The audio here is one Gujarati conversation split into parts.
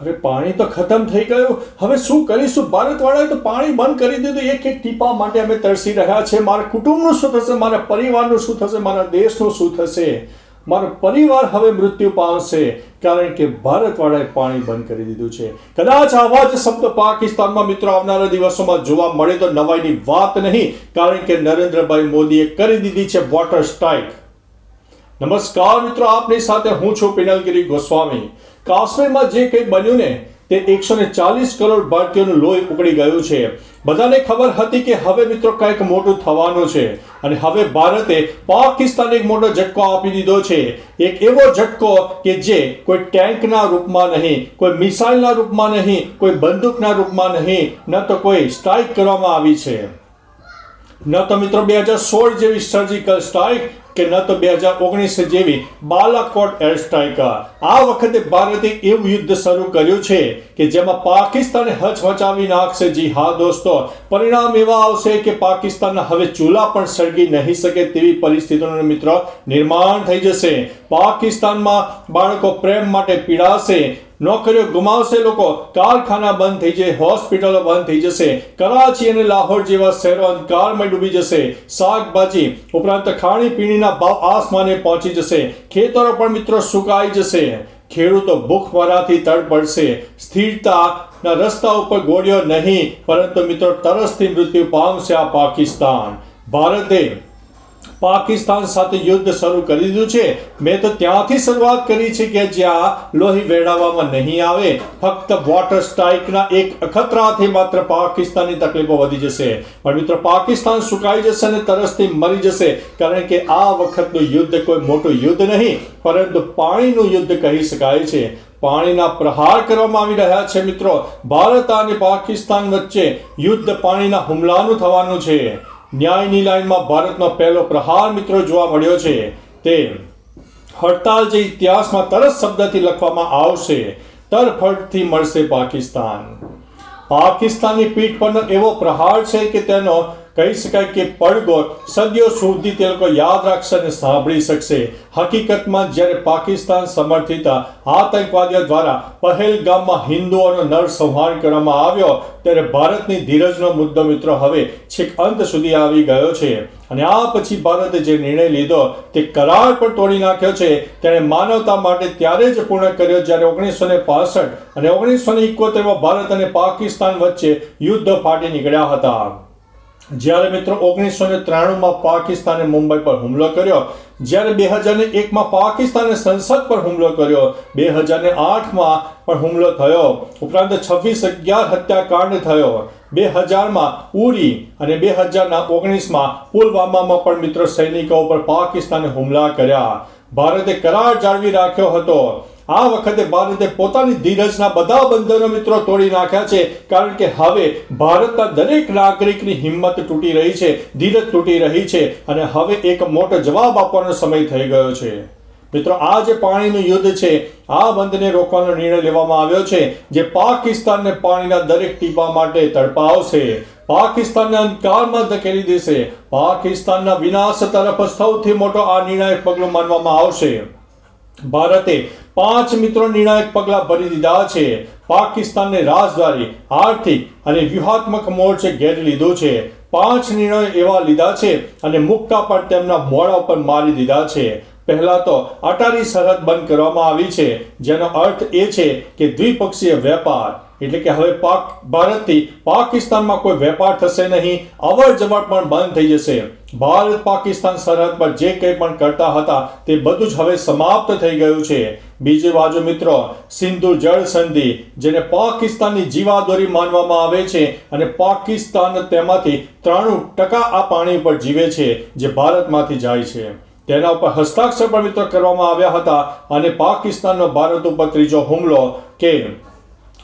અરે પાણી તો ખતમ થઈ ગયું. હવે શું કરીશું? ભારતવાળાએ તો પાણી બંધ કરી દીધું. એક એક ટીપા માટે અમે તરસી રહ્યા છે. મારા કુટુંબનું શું થશે? મારા પરિવારનું શું થશે? મારા દેશનું શું થશે? મારો પરિવાર હવે મૃત્યુ પામશે કારણ કે ભારતવાળાએ પાણી બંધ કરી દીધું છે. કદાચ આવા જ શબ્દ પાકિસ્તાનમાં મિત્રો આવનારા દિવસોમાં જોવા મળે તો નવાઈની વાત નહીં. કારણ કે નરેન્દ્રભાઈ મોદીએ કરી દીધી છે વોટર સ્ટ્રાઇક. નમસ્કાર મિત્રો, આપની સાથે હું છું પિનલગીરી ગોસ્વામી. કાશ્મીરમાં જે કંઈ બન્યું ને, તે એકસો ને ચાલીસ કરોડ ભારતીયોનું લોહી ઉકળી ગયું છે. બધાને ખબર હતી કે હવે મિત્રો કંઈક મોટું થવાનું છે. અને હવે ભારતે પાકિસ્તાનને એક મોટો ઝટકો આપી દીધો છે. એક એવો ઝટકો કે જે કોઈ ટેન્કના રૂપમાં નહીં, કોઈ મિસાઇલના રૂપમાં નહીં, કોઈ બંદૂકના રૂપમાં નહીં, ન તો કોઈ સ્ટ્રાઇક કરવામાં આવી છે. ન તો મિત્રો બે હજાર સોળ જેવી સર્જિકલ સ્ટ્રાઇક કે ન તો બે હજાર ઓગણીસ જેવી બાલાકોટ એર સ્ટ્રાઇક આ વખતે ભારતે એવું યુદ્ધ શરૂ કર્યું છે કે જેમાં પાકિસ્તાને હચમચાવી નાખશે. જી હા દોસ્તો, પરિણામ એવા આવશે કે પાકિસ્તાનના હવે ચૂલા પણ સળગી નહીં શકે તેવી પરિસ્થિતિનું મિત્રો નિર્માણ થઈ જશે. પાકિસ્તાનમાં બાળકો પ્રેમ માટે પીડાશે. નોકરીઓ ગુમાવશે લોકો, કારખાના બંધ થઈ જશે હોસ્પિટલો બંધ થઈ જશે, કરાચી અને લાહોર જેવા શહેરો અંધકારમાં ડૂબી જશે, શાકભાજી ઉપરાંત ખાણીપીણીના ભાવ આસમાને પહોંચી જશે, ખેતરો પણ મિત્રો સુકાઈ જશે. ખેડૂતો ભૂખમરાથી તડપડશે. સ્થિરતાના રસ્તા ઉપર ગોળ્યો નહીં, પરંતુ મિત્રો તરસથી મૃત્યુ પામશે આ પાકિસ્તાન. ભારતે પાકિસ્તાન સાથે યુદ્ધ શરૂ કરી દીધું છે. મેં તો ત્યાંથી શરૂઆત કરી છે કે જ્યાં લોહી વેડાવવામાં નહીં આવે. ફક્ત વોટર સ્ટ્રાઇકના એક અખતરાથી માત્ર પાકિસ્તાનની તકલીફો વધી જશે. પણ મિત્રો, પાકિસ્તાન સુકાઈ જશે અને તરસથી મરી જશે. કારણ કે આ વખતનું યુદ્ધ કોઈ મોટું યુદ્ધ નહીં, પરંતુ પાણીનું યુદ્ધ કહી શકાય છે. પાણીના પ્રહાર કરવામાં આવી રહ્યા છે મિત્રો. ભારત અને પાકિસ્તાન વચ્ચે યુદ્ધ પાણીના હુમલાનું થવાનું છે. ન્યાયની લાઈનમાં ભારતનો પહેલો પ્રહાર મિત્રો જોવા મળ્યો છે. તે હડતાલ જે ઇતિહાસમાં તરસ શબ્દથી લખવામાં આવશે, તરફડથી મળશે પાકિસ્તાન. પાકિસ્તાનની પીઠ પરનો એવો પ્રહાર છે કે તેનો કહી શકાય કે પડગોળ સદીઓ સુધી તે લોકો યાદ રાખશે અને સાંભળી શકશે. હકીકતમાં જ્યારે પાકિસ્તાન સમર્થિત આતંકવાદીઓ દ્વારા પહેલગામમાં હિન્દુઓનો નરસંહાર કરવામાં આવ્યો, ત્યારે ભારતની ધીરજનો મુદ્દો મિત્રો હવે છેક અંત સુધી આવી ગયો છે. અને આ પછી ભારતે જે નિર્ણય લીધો તે કરાર પણ તોડી નાખ્યો છે. તેણે માનવતા માટે ત્યારે જ પૂર્ણ કર્યો જ્યારે ઓગણીસો ને પાસઠ અને ઓગણીસો ને ઇકોતેરમાં ભારત અને પાકિસ્તાન વચ્ચે યુદ્ધ ફાટી નીકળ્યા હતા. જ્યારે મિત્રો ઓગણીસો ને ત્રાણુંમાં પાકિસ્તાને મુંબઈ પર હુમલો કર્યો, જ્યારે બે હજાર ને એકમાં પાકિસ્તાને સંસદ પર હુમલો કર્યો, બે હજાર ને આઠમાં પણ હુમલો થયો. ઉપરાંત છવ્વીસ અગિયાર હત્યાકાંડ થયો. બે હજારમાં ઉરી અને બે હજારના ઓગણીસમાં પુલવામામાં પણ મિત્રો સૈનિકો પર પાકિસ્તાને હુમલા કર્યા. ભારતે કરાર જાળવી રાખ્યો હતો. આ વખતે ભારતે પોતાની ધીરજના બધા બંધનો મિત્રો તોડી નાખ્યા છે. કારણ કે હવે ભારતના દરેક નાગરિકની હિંમત તૂટી રહી છે, ધીરજ તૂટી રહી છે અને હવે એક મોટો જવાબ આપવાનો સમય થઈ ગયો છે. મિત્રો, આ જે પાણીનું યુદ્ધ છે, આ બંધને રોકવાનો નિર્ણય લેવામાં આવ્યો છે, જે પાકિસ્તાનને પાણીના દરેક ટીપા માટે તડપાવશે. પાકિસ્તાનને અંધકારમાં ધકેલી દેશે. પાકિસ્તાનના વિનાશ તરફ સૌથી મોટો આ નિર્ણાયક પગલું માનવામાં આવશે. ભારતે પાંચ મિત્રો નિર્ણાયક પગલાં ભરી દીધા છે. પાકિસ્તાનને રાજદ્વારી આર્થિક અને વ્યૂહાત્મક મોરચે ઘેરી લીધો છે. પાંચ નિર્ણયો એવા લીધા છે અને મુક્તા પણ તેમના મોડા ઉપર મારી દીધા છે. પહેલા તો અટારી સરહદ બંધ કરવામાં આવી છે, જેનો અર્થ એ છે કે દ્વિપક્ષીય વેપાર એટલે કે હવે પાક ભારતથી પાકિસ્તાનમાં કોઈ વેપાર થશે નહીં. અવર જવર પણ બંધ થઈ જશે. ભારત પાકિસ્તાન સરહદ પર જે કંઈ પણ કરતા હતા તે બધું જ હવે સમાપ્ત થઈ ગયું છે. બીજી બાજુ મિત્રો, સિંધુ જળ સંધિ, જેને પાકિસ્તાનની જીવાદોરી માનવામાં આવે છે અને પાકિસ્તાન તેમાંથી ત્રાણું ટકા આ પાણી પર જીવે છે, જે ભારતમાંથી જાય છે. તેના ઉપર હસ્તાક્ષર પણ મિત્રો કરવામાં આવ્યા હતા અને પાકિસ્તાનનો ભારત ઉપર ત્રીજો હુમલો કે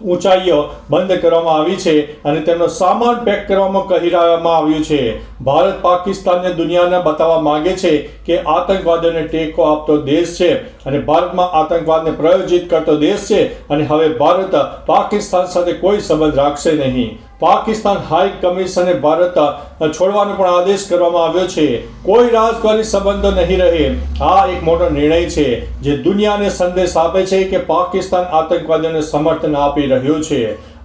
ઊંચાઈઓ બંધ કરવામાં આવી છે અને તેમનો સામાન પેક કરવામાં કહી રહ્યામાં આવ્યું છે. ભારત પાકિસ્તાનને દુનિયાને બતાવવા માંગે છે કે આતંકવાદીઓને ટેકો આપતો દેશ છે અને ભારતમાં આતંકવાદને પ્રયોજિત કરતો દેશ છે અને હવે ભારત પાકિસ્તાન સાથે કોઈ સંબંધ રાખશે નહીં. પાકિસ્તાન હાઈ કમિશને ભારત છોડવાનો પણ આદેશ કરવામાં આવ્યો છે. કોઈ રાજદ્વારી સંબંધો નહીં રહે. આ એક મોટો નિર્ણય છે જે દુનિયાને સંદેશ આપે છે કે પાકિસ્તાન આતંકવાદીઓને સમર્થન આપી રહ્યું છે.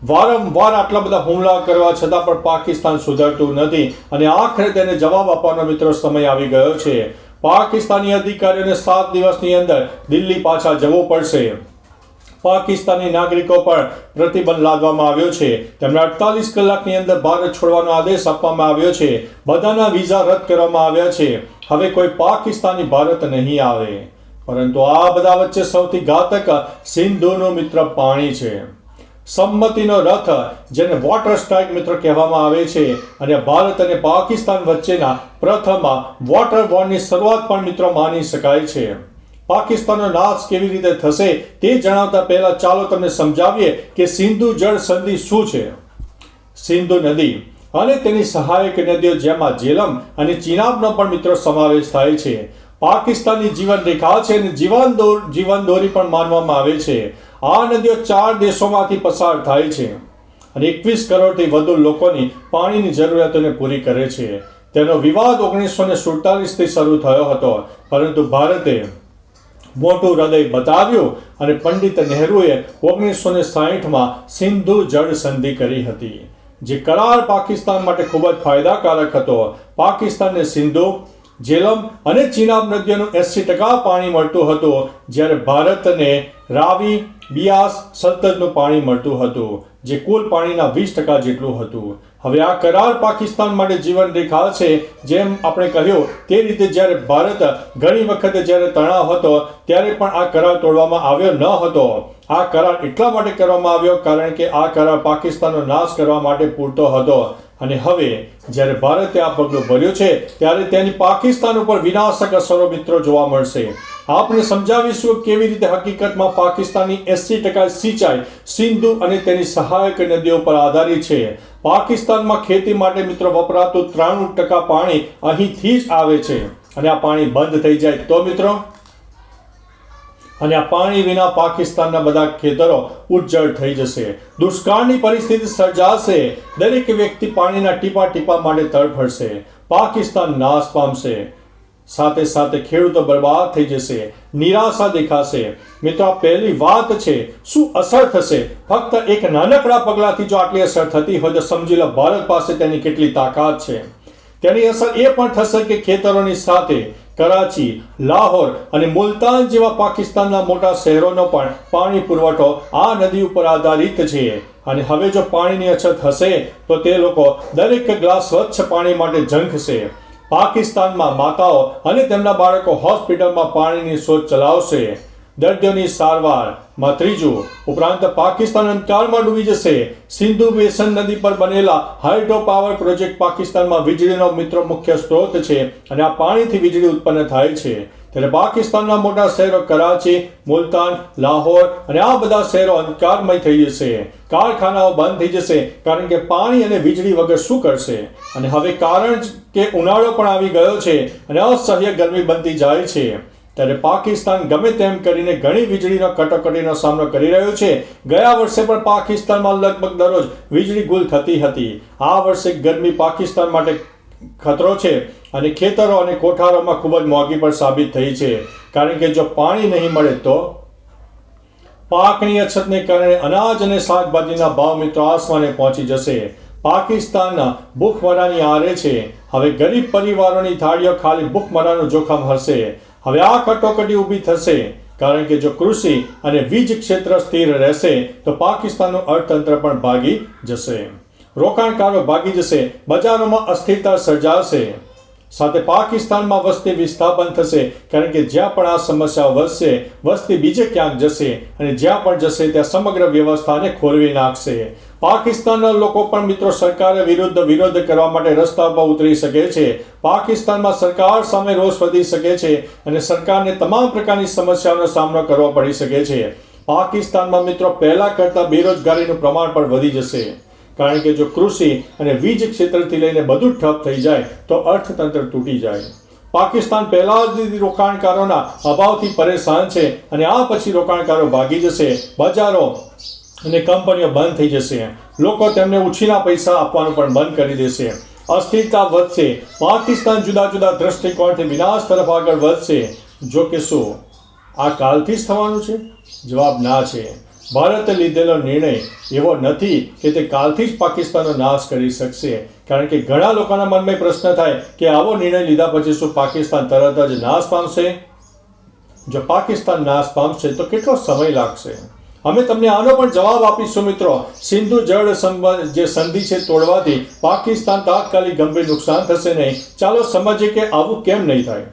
વારંવાર આટલા બધા હુમલા કરવા છતાં પણ પાકિસ્તાન સુધરતું નથી અને આખરે તેને જવાબ આપવાનો મિત્રો સમય આવી ગયો છે. પાકિસ્તાની અધિકારીઓને સાત દિવસની અંદર દિલ્હી પાછા જવું પડશે. પાકિસ્તાની નાગરિકો પર પ્રતિબંધ લાદવામાં આવ્યો છે. તેમને અડતાલીસ કલાકની અંદર ભારત છોડવાનો આદેશ આપવામાં આવ્યો છે. બધાના વિઝા રદ કરવામાં આવ્યા છે. હવે કોઈ પાકિસ્તાની ભારત નહીં આવે. પરંતુ આ બધા વચ્ચે સૌથી ઘાતક સિંધુનું મિત્ર પાણી છે. સંમતિનો રથ, જેને વોટર સ્ટ્રાઇક મિત્ર કહેવામાં આવે છે, અને ભારત અને પાકિસ્તાન વચ્ચેના પ્રથમ વોટર વોરની શરૂઆત પણ મિત્રો માની શકાય છે. પાકિસ્તાનનો નાશ કેવી રીતે થશે તે જણાવતા પહેલા ચાલો તમને સમજાવીએ કે સિંધુ જળ સંધિ શું છે. સિંધુ નદી અને તેની સહાયક નદીઓ જેમાં જેલમ અને ચિનાબનો પણ મિત્રો સમાવેશ થાય છે. પાકિસ્તાનની જીવન રેખા છે અને જીવન જીવન દોરી પણ માનવામાં આવે છે. આ નદીઓ ચાર દેશોમાંથી પસાર થાય છે અને એકવીસ કરોડથી વધુ લોકોની પાણીની જરૂરિયાતોને પૂરી કરે છે. તેનો વિવાદ ઓગણીસો ને સુડતાલીસથી શરૂ થયો હતો, પરંતુ ભારતે મોટું હૃદય બતાવ્યું અને પંડિત નહેરુએ ઓગણીસો ને સાહીઠમાં સિંધુ જળ સંધિ કરી હતી, જે કરાર પાકિસ્તાન માટે ખૂબ જ ફાયદાકારક હતો. પાકિસ્તાનને સિંધુ, જેલમ અને ચિનાબ નદીઓનું એસી ટકા પાણી મળતું હતું, જ્યારે ભારતને રાવી, બિયાસ સતતનું પાણી મળતું હતું, જે કુલ પાણીના વીસ ટકા જેટલું હતું. હવે આ કરાર પાકિસ્તાન માટે જીવન રેખા છે, જેમ આપણે કહ્યું, તે રીતે જ્યારે ભારત ઘણી વખતે જ્યારે તણાવ હતો, ત્યારે પણ આ કરાર તોડવામાં આવ્યો ન હતો. આ કરાર એટલા માટે કરવામાં આવ્યો કારણ કે આ કરાર પાકિસ્તાનનો નાશ કરવા માટે પૂરતો હતો. અને હવે, જ્યારે ભારતે આ પગલું ભર્યું છે, ત્યારે તેની પાકિસ્તાન ઉપર વિનાશક અસરો મિત્રો જોવા મળશે. આપણે સમજાવીશું કેવી રીતે હકીકતમાં પાકિસ્તાનની એસી ટકા સિંચાઈ સિંધુ અને તેની સહાયક નદીઓ પર આધારિત છે. પાકિસ્તાનમાં ખેતી માટે મિત્રો વપરાતું ત્રાણું ટકા પાણી અહીંથી જ આવે છે. અને આ પાણી બંધ થઈ જાય તો મિત્રો? અને આ પાણી વિના પાકિસ્તાનના બધા ખેતરો ઉજ્જળ થઈ જશે. દુષ્કાળની પરિસ્થિતિ સર્જાશે. દરેક વ્યક્તિ પાણીના ટીપા ટીપા માટે તડફડશે પાકિસ્તાન નાશ પામશે. સાથે સાથે ખેડૂતો બરબાદ થઈ જશે, નિરાશા દેખાશે. મિત્રો, આ પહેલી વાત છે, શું અસર થશે? ફક્ત એક નાનકડા પગલાથી જો આટલી અસર થતી હોય તો સમજી લો, ભારત પાસે તેની કેટલી તાકાત છે. તેની અસર એ પણ થશે કે ખેતરોની સાથે કરાચી, લાહોર અને મુલતાન જેવા પાકિસ્તાનના મોટા શહેરોનો પણ પાણી પુરવઠો આ નદી ઉપર આધારિત છે. અને હવે જો પાણીની અછત હશે, તો તે લોકો દરેક ગ્લાસ સ્વચ્છ પાણી માટે ઝંખશે પાકિસ્તાનમાં માતાઓ અને તેમના બાળકો હોસ્પિટલમાં પાણીની શોધ ચલાવશે. દર્દીઓની સારવારમાં ત્રીજું ઉપરાંત પાકિસ્તાન અંધકારમાં ડૂબી જશે. સિંધુ બેસન નદી પર બનેલા હાઇડ્રો પાવર પ્રોજેક્ટ પાકિસ્તાનમાં વીજળીનો મિત્ર મુખ્ય સ્ત્રોત છે અને આ પાણીથી વીજળી ઉત્પન્ન થાય છે. ત્યારે પાકિસ્તાનના મોટા શહેરો કરાચી, મુલતાન, લાહોર અને આ બધા શહેરો અંધકારમય થઈ જશે. કારખાનાઓ બંધ થઈ જશે કારણ કે પાણી અને વીજળી વગર શું કરશે? અને હવે કારણ કે ઉનાળો પણ આવી ગયો છે અને અસહ્ય ગરમી બનતી જાય છે. ત્યારે પાકિસ્તાન ગમે તેમ કરીને ઘણી વીજળીનો કટોકટીનો સામનો કરી રહ્યો છે. ગયા વર્ષે પણ પાકિસ્તાનમાં લગભગ દરરોજ વીજળી ગુલ થતી હતી. આ વર્ષે ગરમી પાકિસ્તાન માટે ખતરો છે. અને ખેતરો અને કોઠારોમાં ખૂબ જ મોંઘી પણ સાબિત થઈ છે. કારણ કે જો પાણી નહીં મળે તો પાકની અછતને કારણે અનાજ અને શાકભાજીના ભાવ મિત્રો આસમાને પહોંચી જશે. પાકિસ્તાનના ભૂખમરાની આરે છે. હવે ગરીબ પરિવારોની થાળીઓ ખાલી ભૂખમરાનું જોખમ હશે હવે આ કટોકટી ઊભી થશે. કારણ કે જો કૃષિ અને વીજ ક્ષેત્ર સ્થિર રહેશે, તો પાકિસ્તાનનું અર્થતંત્ર પણ ભાગી જશે. રોકાણકારો ભાગી જશે. બજારોમાં અસ્થિરતા સર્જાશે. સાથે પાકિસ્તાનમાં વસ્તી વિસ્થાપન થશે, કારણ કે જ્યાં પણ આ સમસ્યા વધશે, વસ્તી બીજે ક્યાંક જશે અને જ્યાં પણ જશે ત્યાં સમગ્ર વ્યવસ્થાને ખોરવી નાખશે. પાકિસ્તાનના લોકો પણ મિત્રો સરકાર વિરુદ્ધ વિરોધ કરવા માટે રસ્તા પર ઉતરી શકે છે. પાકિસ્તાનમાં સરકાર સામે રોષ વધી શકે છે અને સરકારને તમામ પ્રકારની સમસ્યાઓનો સામનો કરવો પડી શકે છે. પાકિસ્તાનમાં મિત્રો પહેલા કરતાં બેરોજગારીનું પ્રમાણ પણ વધી જશે. કારણ કે જો કૃષિ અને વીજ ક્ષેત્રથી લઈને બધું ઠપ થઈ જાય, તો અર્થતંત્ર તૂટી જાય. પાકિસ્તાન પહેલા જ રોકાણકારોના અભાવથી પરેશાન છે અને આ પછી રોકાણકારો ભાગી જશે, બજારો અને કંપનીઓ બંધ થઈ જશે. લોકો તેમને ઉછીના પૈસા આપવાનું પણ બંધ કરી દેશે. અસ્થિરતા વધશે. પાકિસ્તાન જુદા જુદા દ્રષ્ટિકોણથી વિનાશ તરફ આગળ વધશે. જો કે શું? આ કાલથી જ થવાનું છે? જવાબ ના છે. ભારતે લીધેલો નિર્ણય એવો નથી કે તે કાલથી જ પાકિસ્તાનનો નાશ કરી શકશે. કારણ કે ઘણા લોકોના મનમાં પ્રશ્ન થાય કે આવો નિર્ણય લીધા પછી શું પાકિસ્તાન તરત જ નાશ પામશે? જો પાકિસ્તાન નાશ પામશે તો કેટલો સમય લાગશે? અમે તમને આનો પણ જવાબ આપીશું મિત્રો. સિંધુ જળ સંબંધ જે સંધિ છે તોડવાથી પાકિસ્તાન તાત્કાલિક ગંભીર નુકસાન થશે નહીં. ચાલો સમજીએ કે આવું કેમ નહીં થાય.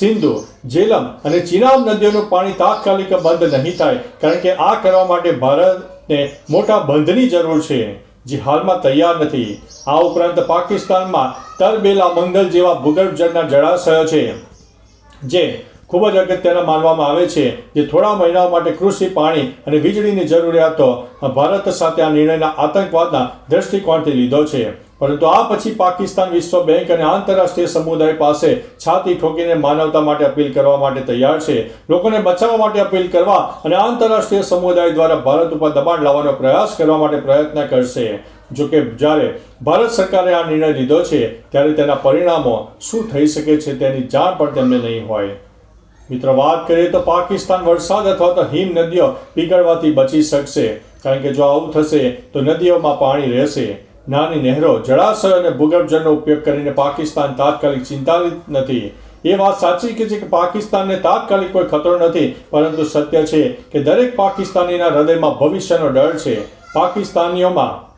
સિંધુ, જેલમ અને ચિનાબ નદીઓનું પાણી તાત્કાલિક બંધ નહીં થાય, કારણ કે આ કરવા માટે ભારતને મોટા બંધની જરૂર છે, જે હાલમાં તૈયાર નથી. આ ઉપરાંત પાકિસ્તાનમાં તરબેલા મંગલ જેવા ભૂગર્ભ જળના જળાશયો છે, જે ખૂબ જ અગત્યના માનવામાં આવે છે, જે થોડા મહિનાઓ માટે કૃષિ, પાણી અને વીજળીની જરૂરિયાતો ભારત સાથે આ નિર્ણયના આતંકવાદના દ્રષ્ટિકોણથી લીધો છે. પરંતુ આ પછી પાકિસ્તાન વિશ્વ બેંક અને આંતરરાષ્ટ્રીય સમુદાય પાસે છાતી ઠોકીને માનવતા માટે અપીલ કરવા માટે તૈયાર છે. લોકોને બચાવવા માટે અપીલ કરવા અને આંતરરાષ્ટ્રીય સમુદાય દ્વારા ભારત ઉપર દબાણ લાવવાનો પ્રયાસ કરવા માટે પ્રયત્ન કરશે. જોકે જ્યારે ભારત સરકારે આ નિર્ણય લીધો છે, ત્યારે તેના પરિણામો શું થઈ શકે છે તેની જાણ પણ તેમને નહીં હોય. મિત્રો, વાત કરીએ તો પાકિસ્તાન વરસાદ અથવા તો હિમ નદીઓ પીગળવાથી બચી શકશે. કારણ કે જો આવું થશે, તો નદીઓમાં પાણી રહેશે. નાની નહેરો, જળાશય અને ભૂગર્ભજળનો ઉપયોગ કરીને પાકિસ્તાન તાત્કાલિક ચિંતાલિત નથી. એ વાત સાચી કે છે કે પાકિસ્તાનને તાત્કાલિક કોઈ ખતરો નથી, પરંતુ સત્ય છે કે દરેક પાકિસ્તાનીના હૃદયમાં ભવિષ્યનો ડર છે. પાકિસ્તાનીઓમાં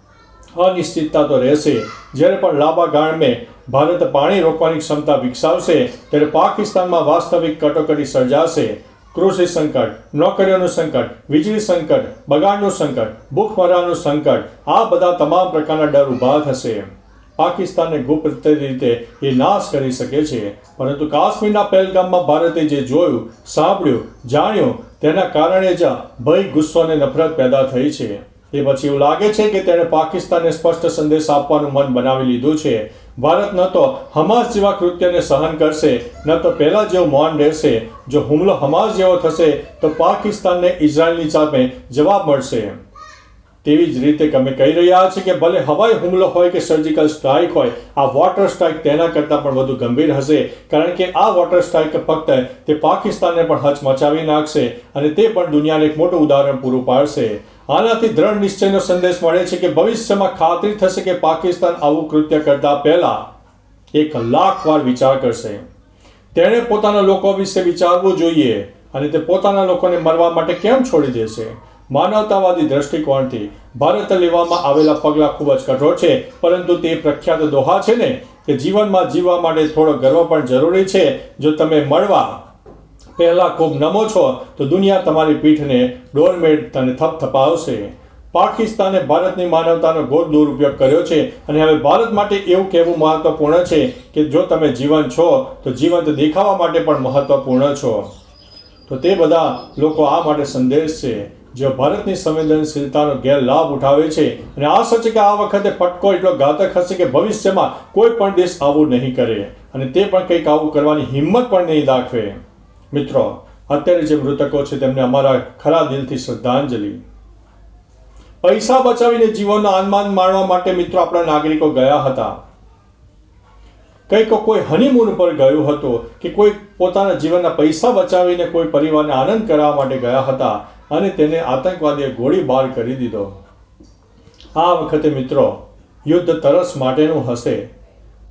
અનિશ્ચિતતા તો રહેશે. જ્યારે પણ લાંબા ગાળમે ભારત પાણી રોકવાની ક્ષમતા વિકસાવશે, ત્યારે પાકિસ્તાનમાં વાસ્તવિક કટોકટી સર્જાશે. કૃષિ સંકટ, નોકરીઓનું સંકટ, વીજળી સંકટ, બગાડનું સંકટ, ભૂખમરાનું સંકટ, આ બધા તમામ પ્રકારના ડર ઊભા થશે પાકિસ્તાનને ગુપ્ત રીતે એ નાશ કરી શકે છે. પરંતુ કાશ્મીરના પહેલગામમાં ભારતે જે જોયું, સાંભળ્યું, જાણ્યું, તેના કારણે જ ભય, ગુસ્સો અને નફરત પેદા થઈ છે. એ પછી એવું લાગે છે કે તેણે પાકિસ્તાનને સ્પષ્ટ સંદેશ આપવાનું મન બનાવી લીધું છે. ભારત ન તો હમાસ જેવા કૃત્યને સહન કરશે, ન તો પહેલા જેવો મૌન રહેશે. જો હુમલો હમાસ જેવો થશે, તો પાકિસ્તાનને ઇઝરાયલની સામે જવાબ મળશે. તેવી જ રીતે અમે કહી રહ્યા છીએ કે ભલે હવાઈ હુમલો હોય કે સર્જિકલ સ્ટ્રાઇક હોય, આ વોટર સ્ટ્રાઇક તેના કરતાં પણ વધુ ગંભીર હશે. કારણ કે આ વોટર સ્ટ્રાઇક ફક્ત તે પાકિસ્તાનને પણ હચમચાવી નાખશે અને તે પણ દુનિયાને એક મોટું ઉદાહરણ પૂરું પાડશે. આનાથી દ્રઢ નિશ્ચયનો સંદેશ મળે છે કે ભવિષ્યમાં ખાતરી થશે કે પાકિસ્તાન આવું કૃત્ય કરતા પહેલા એક લાખ વાર વિચાર કરશે. તેણે પોતાના લોકો વિશે વિચારવું જોઈએ અને તે પોતાના લોકોને મરવા માટે કેમ છોડી દેશે માનવતાવાદી દ્રષ્ટિકોણથી ભારત લેવામાં આવેલા પગલાં ખૂબ જ કઠોર છે, પરંતુ તે પ્રખ્યાત દોહા છે ને, કે જીવનમાં જીવવા માટે થોડો ગર્વ પણ જરૂરી છે. જો તમે મળવા પહેલાં ખૂબ નમો છો, તો દુનિયા તમારી પીઠને ડોરમેટ અને થપથપાવશે પાકિસ્તાને ભારતની માનવતાનો ઘોર દુરુપયોગ કર્યો છે અને હવે ભારત માટે એવું કહેવું મહત્વપૂર્ણ છે કે જો તમે જીવન છો, તો જીવંત દેખાવા માટે પણ મહત્વપૂર્ણ છો. તો તે બધા લોકો આ માટે સંદેશ છે જે ભારતની સંવેદનશીલતાનો ગેરલાભ ઉઠાવે છે. અને આ સચ કે આ વખતે ફટકો એટલો ઘાતક હશે કે ભવિષ્યમાં કોઈ પણ દેશ આવું નહીં કરે. અને તે પણ કંઈક આવું કરવાની હિંમત પણ નહીં દાખવે. મિત્રો, અત્યારે જે મૃતકો છે તેમને અમારા ખરા દિલથી શ્રદ્ધાંજલિ. પૈસા બચાવીને જીવનનો આનમાન માણવા માટે મિત્રો આપણા નાગરિકો ગયા હતા. કંઈક કોઈ હનીમૂન પર ગયું હતું કે કોઈ પોતાના જીવનના પૈસા બચાવીને કોઈ પરિવારને આનંદ કરવા માટે ગયા હતા અને તેને આતંકવાદીએ ગોળીબાર કરી દીધો. આ વખતે મિત્રો, યુદ્ધ તરસ માટેનું હશે.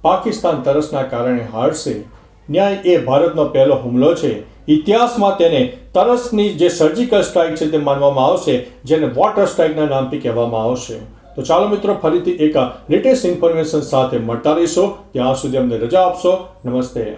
પાકિસ્તાન તરસના કારણે હારશે. ન્યાય એ ભારતનો પહેલો હુમલો છે. ઇતિહાસમાં તેને તરસની જે સર્જિકલ સ્ટ્રાઇક છે તે માનવામાં આવશે, જેને વોટર સ્ટ્રાઇકના નામથી કહેવામાં આવશે. તો ચાલો મિત્રો, ફરીથી એક લેટેસ્ટ ઇન્ફોર્મેશન સાથે મળતા રહીશો. ત્યાં સુધી અમને રજા આપશો. નમસ્તે.